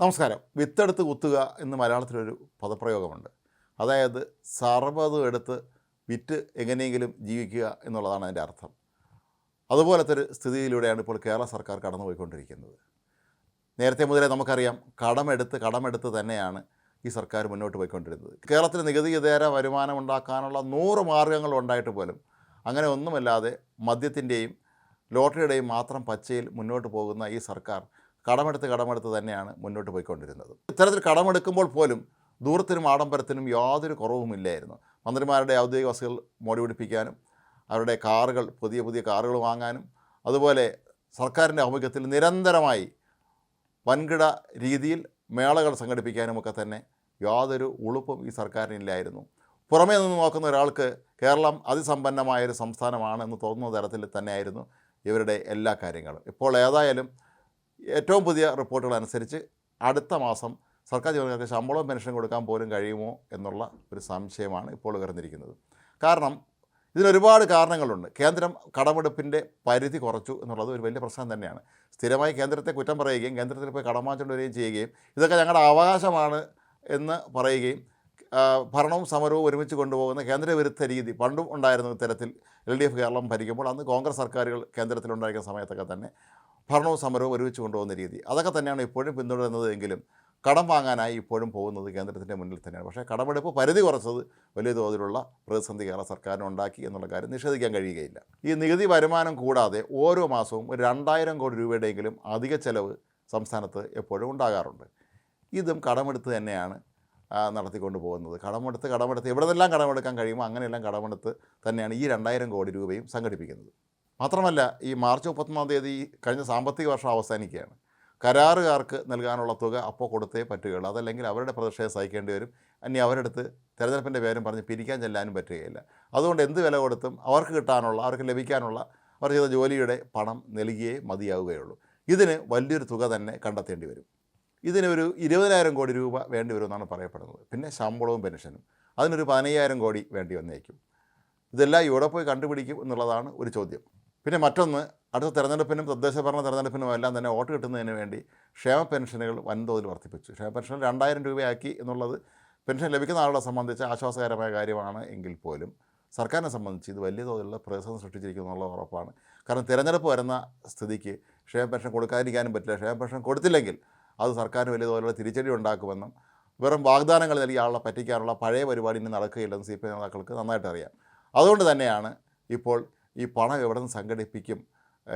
നമസ്കാരം. വിത്തെടുത്ത് കുത്തുക എന്ന് മലയാളത്തിലൊരു പദപ്രയോഗമുണ്ട്. അതായത് സർവതും എടുത്ത് വിറ്റ് എങ്ങനെയെങ്കിലും ജീവിക്കുക എന്നുള്ളതാണ് അതിന്റെ അർത്ഥം. അതുപോലത്തെ ഒരു സ്ഥിതിയിലൂടെയാണ് ഇപ്പോൾ കേരള സർക്കാർ കടന്നുപോയിക്കൊണ്ടിരിക്കുന്നത്. നേരത്തെ മുതലേ നമുക്കറിയാം കടമെടുത്ത് കടമെടുത്ത് തന്നെയാണ് ഈ സർക്കാർ മുന്നോട്ട് പോയിക്കൊണ്ടിരുന്നത്. കേരളത്തിൽ നികുതി ഇതേര വരുമാനം ഉണ്ടാക്കാനുള്ള നൂറ് മാർഗങ്ങൾ ഉണ്ടായിട്ട് പോലും അങ്ങനെ ഒന്നുമല്ലാതെ മദ്യത്തിന്റെയും ലോട്ടറിയുടെയും മാത്രം പച്ചയിൽ മുന്നോട്ട് പോകുന്ന ഈ സർക്കാർ കടമെടുത്ത് കടമെടുത്ത് തന്നെയാണ് മുന്നോട്ട് പോയിക്കൊണ്ടിരുന്നത്. ഇത്തരത്തിൽ കടമെടുക്കുമ്പോൾ പോലും ദൂരത്തിനും ആഡംബരത്തിനും യാതൊരു കുറവുമില്ലായിരുന്നു മന്ത്രിമാരുടെ ഔദ്യോഗിക വസ്തുക്കൾ മോടി പിടിപ്പിക്കാനും അവരുടെ കാറുകൾ പുതിയ പുതിയ കാറുകൾ വാങ്ങാനും അതുപോലെ സർക്കാരിന്റെ ആഭിമുഖ്യത്തിൽ നിരന്തരമായി വൻകിട രീതിയിൽ മേളകൾ സംഘടിപ്പിക്കാനുമൊക്കെ തന്നെ യാതൊരു ഉളുപ്പും ഈ സർക്കാരിനില്ലായിരുന്നു പുറമേ നിന്ന് നോക്കുന്ന ഒരാൾക്ക് കേരളം അതിസമ്പന്നമായൊരു സംസ്ഥാനമാണ് എന്ന് തോന്നുന്ന തരത്തിൽ തന്നെയായിരുന്നു ഇവരുടെ എല്ലാ കാര്യങ്ങളും. ഇപ്പോൾ ഏതായാലും ഏറ്റവും പുതിയ റിപ്പോർട്ടുകൾ അനുസരിച്ച് അടുത്ത മാസം സർക്കാർ ജീവനക്കാർക്ക് ശമ്പളവും പെൻഷൻ കൊടുക്കാൻ പോലും കഴിയുമോ എന്നുള്ള ഒരു സംശയമാണ് ഇപ്പോൾ ഉയർന്നിരിക്കുന്നത്. കാരണം ഇതിനൊരുപാട് കാരണങ്ങളുണ്ട്. കേന്ദ്രം കടമെടുപ്പിന്റെ പരിധി കുറച്ചു എന്നുള്ളത് ഒരു വലിയ പ്രശ്നം തന്നെയാണ്. സ്ഥിരമായി കേന്ദ്രത്തെ കുറ്റം പറയുകയും കേന്ദ്രത്തിൽ പോയി കടം വാങ്ങിച്ചുകൊണ്ട് ചെയ്യുകയും ഇതൊക്കെ ഞങ്ങളുടെ അവകാശമാണ് എന്ന് പറയുകയും ഭരണവും സമരവും ഒരുമിച്ച് കൊണ്ടുപോകുന്ന കേന്ദ്രവിരുദ്ധ രീതി പണ്ടും ഉണ്ടായിരുന്ന തരത്തിൽ എൽ ഡി എഫ് കേരളം ഭരിക്കുമ്പോൾ അന്ന് കോൺഗ്രസ് സർക്കാരുകൾ കേന്ദ്രത്തിലുണ്ടായിരുന്ന സമയത്തൊക്കെ തന്നെ ഭരണവും സമരവും ഒരുമിച്ച് കൊണ്ടുപോകുന്ന രീതി. അതൊക്കെ തന്നെയാണ് ഇപ്പോഴും പിന്തുടരുന്നത് എങ്കിലും കടം വാങ്ങാനായി ഇപ്പോഴും പോകുന്നത് കേന്ദ്രത്തിന്റെ മുന്നിൽ തന്നെയാണ്. പക്ഷേ കടമെടുപ്പ് പരിധി കുറച്ചത് വലിയ തോതിലുള്ള പ്രതിസന്ധി കേരള സർക്കാരിന് ഉണ്ടാക്കി എന്നുള്ള കാര്യം നിഷേധിക്കാൻ കഴിയുകയില്ല. ഈ നികുതി വരുമാനം കൂടാതെ ഓരോ മാസവും ഒരു രണ്ടായിരം കോടി രൂപയുടെയെങ്കിലും അധിക ചെലവ് സംസ്ഥാനത്ത് എപ്പോഴും ഉണ്ടാകാറുണ്ട്. ഇതും കടമെടുത്ത് തന്നെയാണ് നടത്തിക്കൊണ്ട് പോകുന്നത്. കടമെടുത്ത് കടമെടുത്ത് എവിടെ നിന്നെല്ലാം കടമെടുക്കാൻ കഴിയുമോ അങ്ങനെയെല്ലാം കടമെടുത്ത് തന്നെയാണ് ഈ രണ്ടായിരം കോടി രൂപയും സംഘടിപ്പിക്കുന്നത്. മാത്രമല്ല ഈ മാർച്ച് മുപ്പത്തൊന്നാം തീയതി കഴിഞ്ഞ സാമ്പത്തിക വർഷം അവസാനിക്കുകയാണ്. കരാറുകാർക്ക് നൽകാനുള്ള തുക അപ്പോൾ കൊടുത്തേ പറ്റുകയുള്ളൂ. അതല്ലെങ്കിൽ അവരുടെ പ്രതിഷേധം സഹിക്കേണ്ടി വരും. ഇനി അവരെടുത്ത് തെരഞ്ഞെടുപ്പിന്റെ പേരും പറഞ്ഞ് പിരിക്കാൻ ചെല്ലാനും പറ്റുകയില്ല. അതുകൊണ്ട് എന്ത് വില കൊടുത്തും അവർക്ക് കിട്ടാനുള്ള അവർക്ക് ലഭിക്കാനുള്ള അവർ ചെയ്ത ജോലിയുടെ പണം നൽകിയേ മതിയാവുകയുള്ളൂ. ഇതിന് വലിയൊരു തുക തന്നെ കണ്ടെത്തേണ്ടി വരും. ഇതിനൊരു ഇരുപതിനായിരം കോടി രൂപ വേണ്ടി വരുമെന്നാണ് പറയപ്പെടുന്നത്. പിന്നെ ശമ്പളവും പെൻഷനും. അതിനൊരു പതിനയ്യായിരം കോടി വേണ്ടി വന്നേക്കും. ഇതെല്ലാം ഇവിടെ പോയി കണ്ടുപിടിക്കും എന്നുള്ളതാണ് ഒരു ചോദ്യം. പിന്നെ മറ്റൊന്ന് അടുത്ത തെരഞ്ഞെടുപ്പിനും തദ്ദേശ ഭരണ തെരഞ്ഞെടുപ്പിനും എല്ലാം തന്നെ വോട്ട് കിട്ടുന്നതിന് വേണ്ടി ക്ഷേമ പെൻഷനുകൾ വൻതോതിൽ വർദ്ധിപ്പിച്ചു. ക്ഷേമ പെൻഷൻ രണ്ടായിരം രൂപയാക്കി എന്നുള്ളത് പെൻഷൻ ലഭിക്കുന്ന ആളുകളെ സംബന്ധിച്ച് ആശ്വാസകരമായ കാര്യമാണ് എങ്കിൽ പോലും സർക്കാരിനെ സംബന്ധിച്ച് ഇത് വലിയ തോതിലുള്ള പ്രതിസന്ധി സൃഷ്ടിച്ചിരിക്കുന്നു എന്നുള്ള ഉറപ്പാണ്. കാരണം തിരഞ്ഞെടുപ്പ് വരുന്ന സ്ഥിതിക്ക് ക്ഷേമ പെൻഷൻ കൊടുക്കാതിരിക്കാനും പറ്റില്ല. ക്ഷേമ പെൻഷൻ കൊടുത്തില്ലെങ്കിൽ അത് സർക്കാരിന് വലിയ തോതിലുള്ള തിരിച്ചടി ഉണ്ടാക്കുമെന്നും വെറും വാഗ്ദാനങ്ങൾ നൽകി ആളെ പറ്റിക്കാനുള്ള പഴയ പരിപാടി ഇനി നടക്കുകയില്ലെന്ന് സി പി നേതാക്കൾക്ക് നന്നായിട്ട് അറിയാം. അതുകൊണ്ട് തന്നെയാണ് ഇപ്പോൾ ഈ പണം എവിടെ നിന്ന് സംഘടിപ്പിക്കും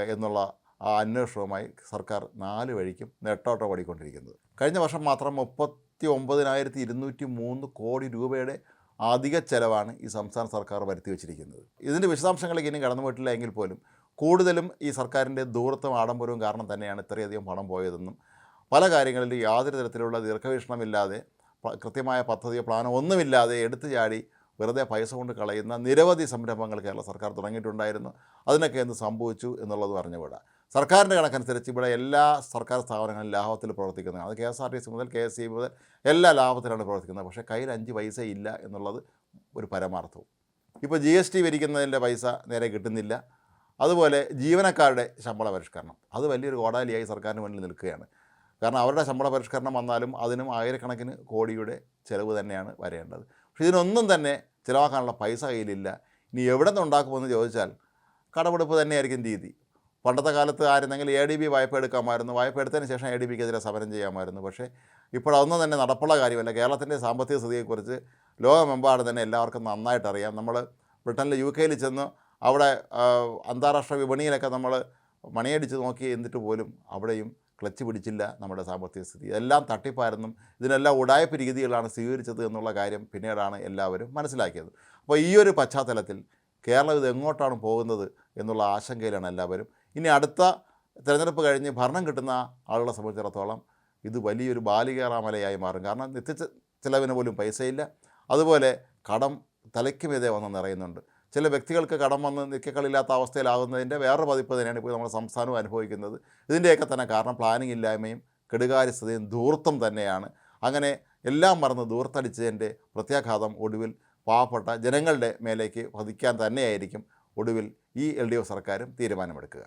എന്നുള്ള ആ അന്വേഷണവുമായി സർക്കാർ നാല് വഴിക്കും നെട്ടോട്ടം ഓടിക്കൊണ്ടിരിക്കുന്നത് കഴിഞ്ഞ വർഷം മാത്രം മുപ്പത്തി ഒമ്പതിനായിരത്തി ഇരുന്നൂറ്റി മൂന്ന് കോടി രൂപയുടെ അധിക ചെലവാണ് ഈ സംസ്ഥാന സർക്കാർ വരുത്തി വച്ചിരിക്കുന്നത്. ഇതിന്റെ വിശദാംശങ്ങളിലേക്ക് ഇനി കടന്നു പോയിട്ടില്ല എങ്കിൽ പോലും കൂടുതലും ഈ സർക്കാരിന്റെ ദൂരത്തും ആഡംബരവും കാരണം തന്നെയാണ് ഇത്രയധികം പണം പോയതെന്നും പല കാര്യങ്ങളിലും യാതൊരു തരത്തിലുള്ള ദീർഘവീക്ഷണമില്ലാതെ കൃത്യമായ പദ്ധതിയോ പ്ലാനോ ഒന്നുമില്ലാതെ എടുത്തു ചാടി വെറുതെ പൈസ കൊണ്ട് കളയുന്ന നിരവധി സംരംഭങ്ങൾ കേരള സർക്കാർ തുടങ്ങിയിട്ടുണ്ടായിരുന്നു. അതിനൊക്കെ എന്ത് സംഭവിച്ചു എന്നുള്ളത് അറിഞ്ഞുകൂടാ സർക്കാരിന്റെ കണക്കനുസരിച്ച് ഇവിടെ എല്ലാ സർക്കാർ സ്ഥാപനങ്ങളും ലാഭത്തിൽ പ്രവർത്തിക്കുന്നതാണ് അത് K S R T C മുതൽ കെ എസ് സി മുതൽ എല്ലാ ലാഭത്തിലാണ് പ്രവർത്തിക്കുന്നത്. പക്ഷേ കയ്യിൽ അഞ്ച് പൈസ ഇല്ല എന്നുള്ളത് ഒരു പരമാർത്ഥവും. ഇപ്പോൾ ജി എസ് ടി വരിക്കുന്നതിന്റെ പൈസ നേരെ കിട്ടുന്നില്ല. അതുപോലെ ജീവനക്കാരുടെ ശമ്പള പരിഷ്കരണം. അത് വലിയൊരു കോടാലിയായി സർക്കാരിന് മുന്നിൽ നിൽക്കുകയാണ്. കാരണം അവരുടെ ശമ്പള പരിഷ്കരണം വന്നാലും അതിനും ആയിരക്കണക്കിന് കോടിയുടെ ചിലവ് തന്നെയാണ് വരേണ്ടത്. പക്ഷേ ഇതിനൊന്നും തന്നെ ചിലവാക്കാനുള്ള പൈസ കയ്യിലില്ല. ഇനി എവിടെ നിന്ന് ഉണ്ടാക്കുമെന്ന് ചോദിച്ചാൽ കടമെടുപ്പ് തന്നെയായിരിക്കും രീതി. പണ്ടത്തെ കാലത്ത് ആയിരുന്നെങ്കിൽ എ ഡി ബി വായ്പ എടുക്കാമായിരുന്നു. വായ്പ എടുത്തതിന് ശേഷം എ ഡി ബിക്കെതിരെ സമരം ചെയ്യാമായിരുന്നു. പക്ഷേ ഇപ്പോഴൊന്നും തന്നെ നടപ്പുള്ള കാര്യമല്ല. കേരളത്തിന്റെ സാമ്പത്തിക സ്ഥിതിയെക്കുറിച്ച് ലോകമെമ്പാടും തന്നെ എല്ലാവർക്കും നന്നായിട്ട് അറിയാം. നമ്മൾ ബ്രിട്ടനിൽ യു കെയിൽ ചെന്ന് അവിടെ അന്താരാഷ്ട്ര വിപണിയിലൊക്കെ നമ്മൾ മണിയടിച്ച് നോക്കി എന്നിട്ട് പോലും അവിടെയും ക്ലച്ച് പിടിച്ചില്ല നമ്മുടെ സാമ്പത്തിക സ്ഥിതി. എല്ലാം തട്ടിപ്പായിരുന്നു. ഇതിനെല്ലാം ഉടായ്പ രീതികളാണ് സ്വീകരിച്ചത് എന്നുള്ള കാര്യം പിന്നീടാണ് എല്ലാവരും മനസ്സിലാക്കിയത്. അപ്പോൾ ഈ ഒരു പശ്ചാത്തലത്തിൽ കേരളം ഇത് എങ്ങോട്ടാണ് പോകുന്നത് എന്നുള്ള ആശങ്കയിലാണ് എല്ലാവരും. ഇനി അടുത്ത തിരഞ്ഞെടുപ്പ് കഴിഞ്ഞ് ഭരണം കിട്ടുന്ന ആളുകളെ സംബന്ധിച്ചിടത്തോളം ഇത് വലിയൊരു ബാലികേറാമലയായി മാറും. കാരണം നിത്യ ചിലവിന് പോലും പൈസയില്ല. അതുപോലെ കടം തലയ്ക്കുമീതെ വന്ന് നിറയുന്നുണ്ട്. ചില വ്യക്തികൾക്ക് കടം വന്ന് നിൽക്കക്കളില്ലാത്ത അവസ്ഥയിലാകുന്നതിന്റെ വേറൊരു പതിപ്പ് തന്നെയാണ് ഇപ്പോൾ നമ്മുടെ സംസ്ഥാനവും അനുഭവിക്കുന്നത്. ഇതിന്റെയൊക്കെ തന്നെ കാരണം പ്ലാനിങ് ഇല്ലായ്മയും കെടുകാര്യസ്ഥതയും ധൂർത്തം തന്നെയാണ്. അങ്ങനെ എല്ലാം മറന്ന് ധൂർത്തടിച്ചതിന്റെ പ്രത്യാഘാതം ഒടുവിൽ പാവപ്പെട്ട ജനങ്ങളുടെ മേലേക്ക് പതിക്കാൻ തന്നെയായിരിക്കും. ഒടുവിൽ ഈ എൽ ഡി എഫ് സർക്കാരും തീരുമാനമെടുക്കുക.